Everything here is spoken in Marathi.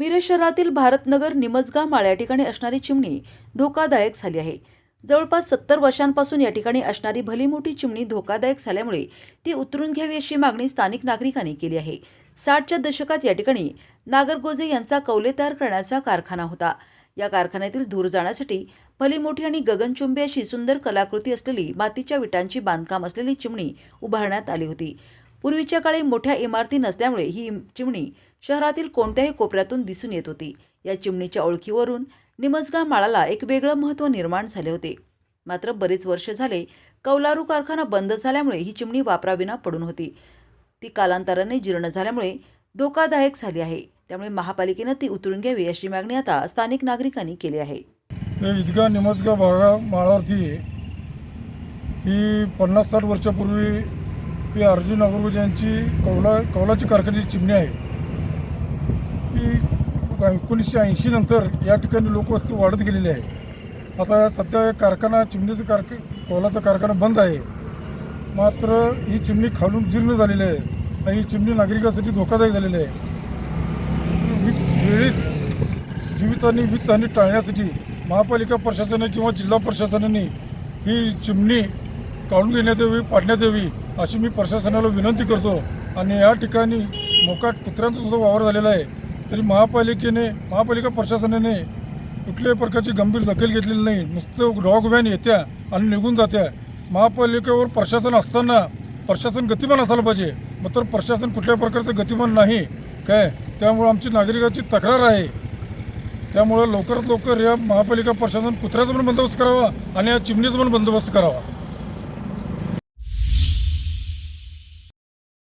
मिरज शहरातील भारतनगर निमजगा माळ या ठिकाणी असणारी चिमणी धोकादायक झाली आहे. जवळपास सत्तर वर्षांपासून या ठिकाणी असणारी भली मोठी चिमणी धोकादायक झाल्यामुळे ती उतरून घ्यावी अशी मागणी स्थानिक नागरिकांनी केली आहे. साठच्या दशकात या ठिकाणी नागरगोजे यांचा कौले तयार करण्याचा कारखाना होता. या कारखान्यातील धूर जाण्यासाठी भली मोठी आणि गगनचुंबी अशी सुंदर कलाकृती असलेली मातीच्या विटांची बांधकाम असलेली चिमणी उभारण्यात आली होती. पूर्वीच्या काळी मोठ्या इमारती नसल्यामुळे ही चिमणी शहरातील कोणत्याही कोपऱ्यातून दिसून येत होती. या चिमणीच्या ओळखीवरून निमजगा माळाला एक वेगळं महत्त्व निर्माण झाले होते. मात्र बरेच वर्ष झाले कौलारू कारखाना बंद झाल्यामुळे ही चिमणी वापराविना पडून होती. ती कालांतराने जीर्ण झाल्यामुळे धोकादायक झाली आहे. त्यामुळे महापालिकेनं ती उतरून घ्यावी अशी मागणी आता स्थानिक नागरिकांनी केली आहे. ईदगा निमजगा भागा माळावरती ही पन्नास साठ वर्षापूर्वी ही अर्जुन अग्रवाल यांची कौला कौलाची कारखान्याची चिमणी आहे ही एकोणीसशे ऐंशी नंतर या ठिकाणी लोकवस्ती वाढत गेलेली आहे. आता सध्या कारखाना चिमणीचं कारख कौलाचा कारखाना बंद आहे. मात्र ही चिमणी खालून जीर्ण झालेली आहे आणि ही चिमणी नागरिकांसाठी धोकादायक झालेली आहे. वी- वेळीच वित्त आणि टाळण्यासाठी महापालिका प्रशासनाने किंवा जिल्हा प्रशासनाने ही चिमणी काढून घेण्यात यावी पाडण्यात यावी अशी मी प्रशासनाला विनंती करतो. आणि या ठिकाणी मोकाट कुत्र्यांचा सुद्धा वावर झालेला आहे. तरी महापालिकेने महापालिका प्रशासनाने कुठल्याही प्रकारची गंभीर दखल घेतलेली नाही. नुसतं डॉग व्हॅन येत्या आणि निघून जात्या. महापालिकेवर प्रशासन असताना प्रशासन गतिमान असायला पाहिजे. मात्र प्रशासन कुठल्याही प्रकारचं गतिमान नाही. काय? त्यामुळं आमची नागरिकाची तक्रार आहे. त्यामुळं लवकरात लवकर या महापालिका प्रशासन कुत्र्याचा पण बंदोबस्त करावा आणि या चिमणीचा पण बंदोबस्त करावा.